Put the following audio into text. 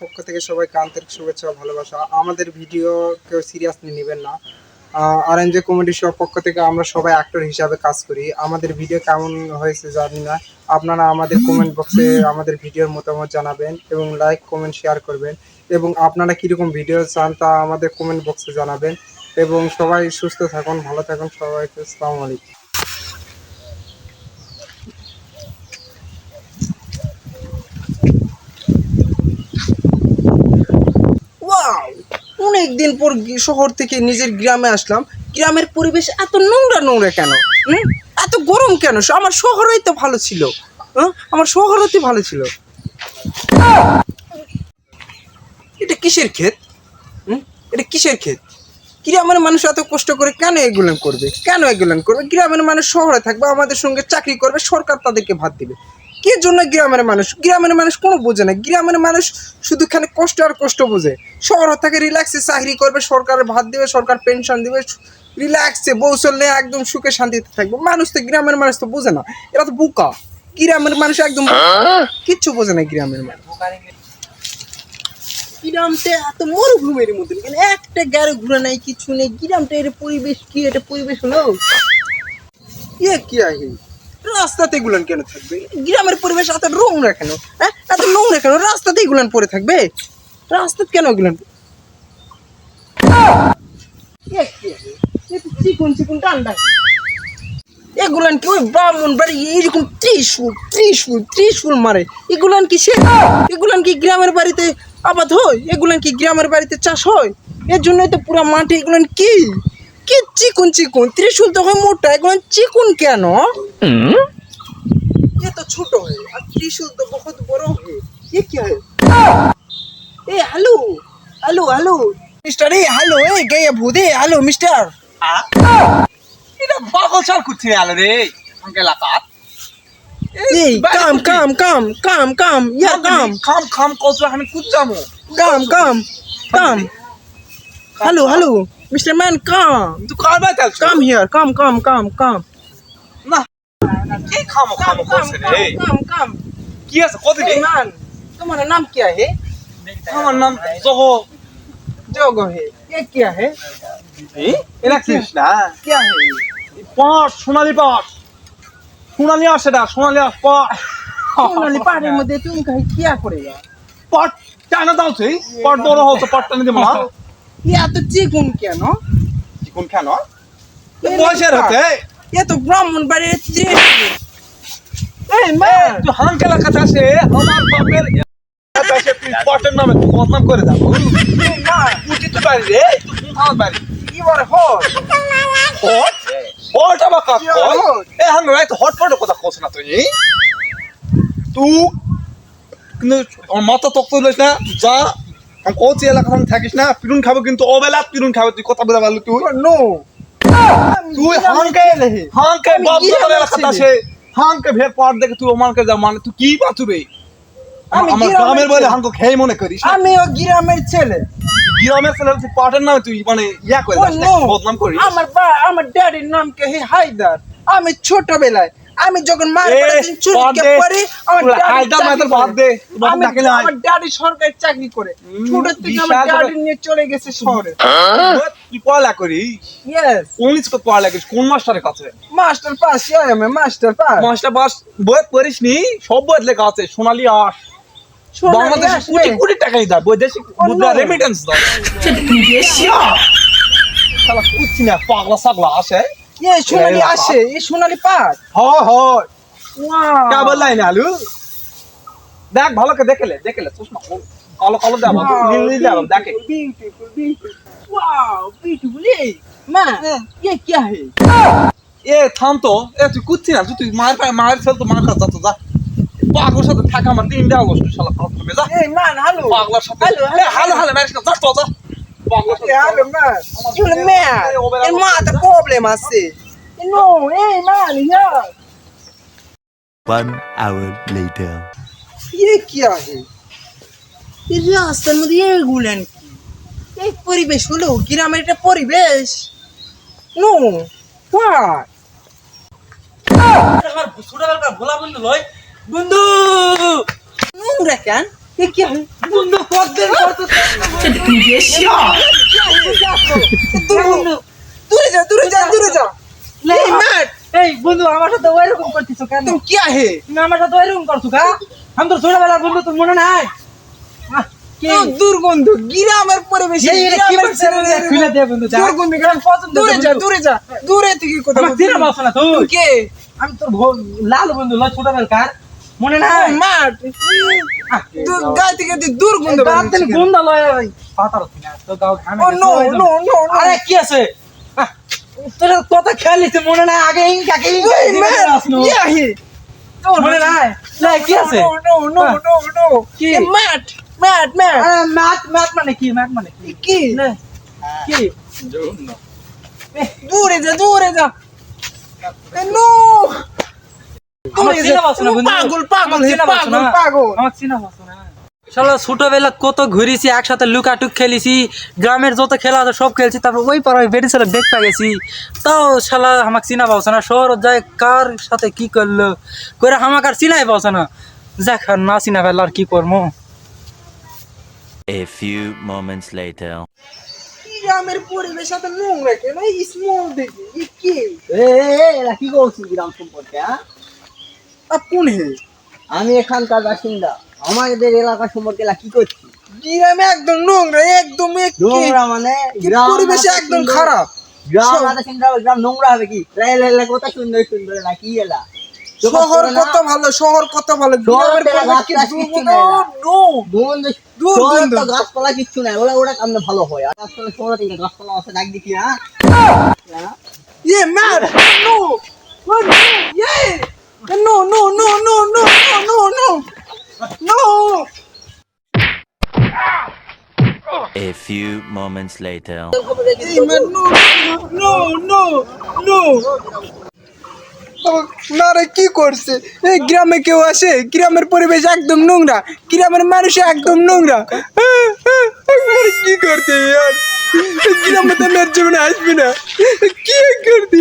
পক্ষ থেকে সবাই আন্তরিক শুভেচ্ছা ভালোবাসা আমাদের ভিডিও কেউ সিরিয়াসলি নেবেন না আরএনজি কমেডি শোর পক্ষ থেকে আমরা সবাই অ্যাক্টর হিসাবে কাজ করি। আমাদের ভিডিও কেমন হয়েছে জানি না। আপনারা আমাদের কমেন্ট বক্সে আমাদের ভিডিওর মতামত জানাবেন এবং লাইক কমেন্ট শেয়ার করবেন। এবং আপনারা কীরকম ভিডিও চান তা আমাদের কমেন্ট বক্সে জানাবেন। এবং সবাই সুস্থ থাকুন ভালো থাকুন সবাইকে আসসালামু আলাইকুম ওয়াও অনেক দিন পর শহর থেকে নিজের গ্রামে আসলাম। গ্রামের পরিবেশ এত নোংরা নোংরা কেন? এত গরম কেন? আমার শহরেই তো ভালো ছিল? আমার শহরই ভালো ছিল। এটা কিসের ক্ষেত? এটা কিসের ক্ষেত? গ্রামের মানুষ এত কষ্ট করে কেন এগুলো করবে? কেন এগুলো করবে? গ্রামের মানুষ শহরে থাকবে, আমাদের সঙ্গে চাকরি করবে, সরকার তাদেরকে ভাত দিবে। কি জন্য গ্রামের মানুষ? গ্রামের মানুষ কোনো বোঝে না। গ্রামের মানুষ শুধু খালি কষ্ট আর কষ্ট বোঝে। শহর থেকে রিল্যাক্সে চাকরি করবে সরকারের ভাত দিবে সরকার পেনশন দেবে রিল্যাক্সে বৌসল নিয়ে একদম সুখে শান্তিতে থাকবে। মানুষ তো গ্রামের মানুষ তো বোঝে না। এরা তো বোকা। গ্রামের মানুষ একদম কিচ্ছু বোঝে না গ্রামের মানুষ। গ্রামটা এত মরুভূমির মধ্যে। কেন একটা গাড়ি ঘুরে নাই কিছু নেই। গ্রামটা এর পরিবেশ কি? এটা পরিবেশ হলো? ইয়ে কি আহি? রাস্তাতে এগুলান কেন থাকবে? গ্রামের পরিবেশ এত নোংরা কেন? হ্যাঁ? এত নোংরা কেন? পরে থাকবে? রাস্তাতে কেন চিকুন চিকুন এগুলান কি ওই ব্রাহ্মণ বাড়ি? এইরকম ত্রিশুল ত্রিশুল ত্রিশুল মারে। এগুলান কি সে এগুলান কি গ্রামের বাড়িতে আবাদ হয়? এগুলান কি গ্রামের বাড়িতে চাষ হয়? এর জন্যই তো পুরো মাঠে এগুলান কি? কি চিকুন চিকুন ত্রিশুল তো হয় মোটা এগুলান চিকুন কেন ये तो छोटो है और त्रिशूल तो बहुत बड़ो है ये क्या है ए hello hello hello mister A hello ए गए भूदे हेलो मिस्टर এটা পাগল চাল করছে আলো রে আঙ্কেল আকাত ए काम काम काम काम काम या काम খাম খাম কত আমি কুচামো काम काम काम हेलो हेलो मिस्टर मैन काम তুই কারবার চাল come here come come come come না কি খামো খামো করছে রে come come কি আছে কত hey man तुम्हारा नाम क्या है আমার নাম জহ जोगो है ये क्या है এটা কৃষ না क्या है পাট সোনালি পাট সোনালি আস সেটা সোনালি আস পাট सोनाली पहाड़ी में तुम कहीं क्या करेगा পাট চায়না দাও তুই পাট বড় হতো পাট টানে দিব না এত চিকুন কেন? চিকুন কেন? বয়সের হতে? এ তো ব্রাহ্মণ বাড়ির এই মা! তো হাঙ্কেলা কথা আছে তুই পটের করে দাও। না উঠি বাড়ি রে তুই আমার বাড়ি। কি বলে হট? হট? হট আবার কাক এ হাঙ্গে রাইত হট পট কথা কস না তুই। তুই মাথা তক্ত লইস না যা আমি কৌছি এলাকা থাকিস না পিরুন খাব কিন্তু অবেলা পিরুন খাব তুই কথা বলে ভালো তুই? no তুই হাঙ্কে হাঙ্কে এলাকাতে আসে হাঙ্কে ভের পর দেখে তুই ওমানকে যা মানে তুই কি আমি গ্রামের বলে। হাঙ্ক খেয়ে মনে করিস আমি ও গ্রামের ছেলে। গ্রামের ছেলে তুই পাটের নামে তুই মানে ইয়া করে না, বদনাম করিস। আমার বা আমার ড্যাডির নাম কে হায়দার। আমি ছোটবেলায় আমি যখন পরে আমার দে, আমি আমার ড্যাডি সরকারি চাকরি করে। ছোট থেকে আমার ড্যাডি নিয়ে চলে গেছে শহরে। তুই পড়ালেখা করিস? ইয়েস কোন স্কুল করিস? কোন মাস্টারের কাছে? মাস্টার পাস আমি মাস্টার পাস মাস্টার বাস বই পড়িস নি সব বই লেখা আছে সোনালি আস বাংলাদেশে কোটি কোটি টাকাই দেয় বৈদেশিক মুদ্রা. রেমিটেন্স না পাগলা সাগলা আসে। ইয়ে সোনালি এলাকা। আসে এই সোনালি পাস হয় হয় ওয়াও কে বললাই না আলু দেখ ভালো করে দেখলে দেখলে চশমা খোল। কালো কালো দেব নীল নীল দেব দেখে ब्यूटीफुल ब्यूटीफुल वाओ ब्यूटीफुल ये मां ये क्या है এ থাম তো এ তুই কুচ্ছি না তুই তুই মায়ের পায়ে মায়ের ছেলে তো মার কাছে যাতো যা পাগলার সাথে থাকা আমার তিনটা অগস্ট শালা খারাপ করবে যা ए मान हेलो পাগলার সাথে हेलो এ, হালো হালো ম্যারেজ কর যা তো যা পাগলার সাথে हेलो मान you man el mata problem assim no hey man yeah One hour later. ये क्या है ये रास्ते में ये गुलन की পরিবেশ হলো গ্রামের একটা পরিবেশ নো হোয়াট আমার ছোটবেলাকার ভোলা বন্ধু লয় বন্ধু নোংরা কেন এ কি হয়? বন্ধু কতদিন পর দূরে যা দূরে যা দূরে যা। এই ম্যাট এই বন্ধু আমার সাথে ওইরকম করতেছো কেন? তুমি কি আহে? তুমি আমার সাথে ওইরকম করছ কা? আমি তো ছোটবেলার বন্ধু তোর মনে নাই? তো দুর্গন্ধ গ্রামের পরিবেশ দূরে যা দূরে যা থেকে না তুই কে? আমি তোর ভো- লাল বন্ধু ছোটবেলাকার। মনে নাই? মাঠ। গায়ে থেকে গাছ থেকে বেরোচ্ছে। গন্ধ লয় পাতার তো গাও গেছে, নো। নো নো আরে কি আছে? তোর কত খেলিছে মনে নাই আগে ইনকাকে এই ম্যাট কি আহে? মনে নাই? না কি আছে? নো নো নো হ্যাঁ। নো কি? Math math math. ম্যাথ মানে কি? মানে কি? কি? নে, কি? দূরে যা দূরে যা। নো আমার দূরে চিনা যা পাচ্ছ না বন্ধু পাগল পাগল আমার হে চিনা পাচ্ছ পাগল পাগল। আমার চিনা পাচ্ছ শালা ছোটবেলা কত ঘুরেছি একসাথে লুকাটুক খেলেছি গ্রামের যত খেলা আছে সব খেলছি তারপর ওই পাড়া ওই বেড়ি ছেলে দেখতে গেছি। তাও শালা আমাকে চিনা পাচ্ছে না? শহর যায় কার সাথে কি করল? করে আমাকে আর চিনাই পাচ্ছে না? যাক আর না চিনা ফেললে আর কি করব A few moments later. গ্রামের পরিবেশ এত নোংরা কেন? স্মল দেখি এ কি এরা কি করছিস গ্রাম সম্পর্কে হ্যাঁ? আপন হে? আমি এখানকার বাসিন্দা। আমাদের এলাকা সম্পর্কে কি করছি? গ্রামে একদম নোংরা একদম নোংরা মানে পরিবেশ একদম খারাপ। গ্রাম সব- এত সুন্দর গ্রাম নোংরা হবে কি? এলা এলা কত সুন্দর সুন্দর এলা কি এলা? শহর কত ভালো শহর কত ভালো। গ্রামের পরিবেশ কি দুর্গন্ধ? না। গাছপালা কিচ্ছু নাই। ওরা ওরা কেমন ভালো হয়? আর গাছপালা শহরে থেকে গাছপালা আছে ডাক দেখি হ্যাঁ? হ্যাঁ? Yeah, man. No. No. No, no, no, no, no, no, no. A few moments later. Hey, man, no, no, no, no. না রে কি করছে এই গ্রামে কেউ আসে গ্রামের পরিবেশ একদম নোংরা গ্রামের মানুষ একদম নোংরা আরে কি করতে यार গ্রামে তো মেয়ের জীবনে আসবি না কি করতে